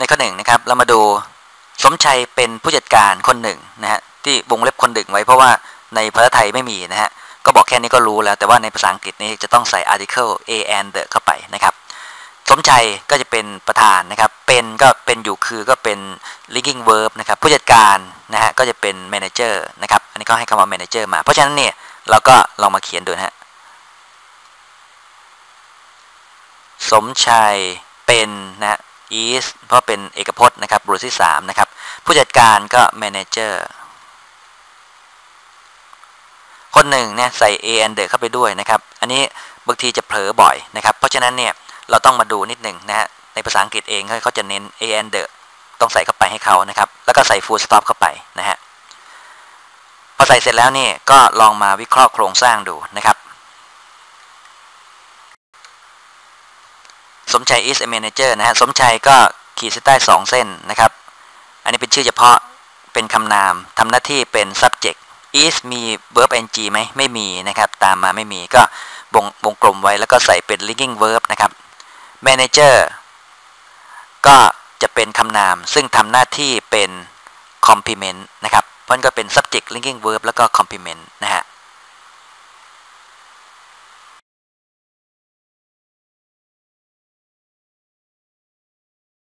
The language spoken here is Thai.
ในข้อหนึ่งนะครับ เรามาดูสมชัยเป็นผู้จัดการคนหนึ่งนะฮะที่วงเล็บคนหนึ่งไว้เพราะว่าในภาษาไทยไม่มีนะฮะก็บอกแค่นี้ก็รู้แล้ว แต่ว่าในภาษาอังกฤษนี้จะต้องใส่ article a and the เข้าไปนะครับ สมชัยก็จะเป็นประธานนะครับ เป็นก็เป็นอยู่คือก็เป็น linking verb นะครับ ผู้จัดการนะฮะก็จะเป็น manager นะครับ อันนี้ก็ให้คำว่า manager มา เพราะฉะนั้นเนี่ยเราก็ลองมาเขียนดูนะฮะ สมชัยเป็นนะ is เพราะเป็นเอกพจน์นะครับบุรุษที่3นะครับผู้จัดการก็ manager คนหนึ่งเนี่ยใส่ a and the เข้าไปด้วยนะครับอันนี้บางทีจะเผลอบ่อยนะครับเพราะฉะนั้นเนี่ยเราต้องมาดูนิดหนึ่งนะฮะในภาษาอังกฤษเองเขาจะเน้น a and the ต้องใส่เข้าไปให้เขานะครับแล้วก็ใส่ full stop เข้าไปนะฮะพอใส่เสร็จแล้วนี่ก็ลองมาวิเคราะห์โครงสร้างดูนะครับ สมชัย is a manager นะฮะสมชัยก็ขีดเส้นใต้สองเส้นนะครับ อันนี้เป็นชื่อเฉพาะเป็นคำนามทำหน้าที่เป็น subject is มี verb ing ไหมไม่มีนะครับ ตามมาไม่มีก็วงวงกลมไว้แล้วก็ใส่เป็น linking verb นะครับ manager ก็จะเป็นคำนาม ซึ่งทำหน้าที่เป็น complement นะครับ เพราะนั่นก็เป็น subject linking verb แล้วก็ complement นะฮะ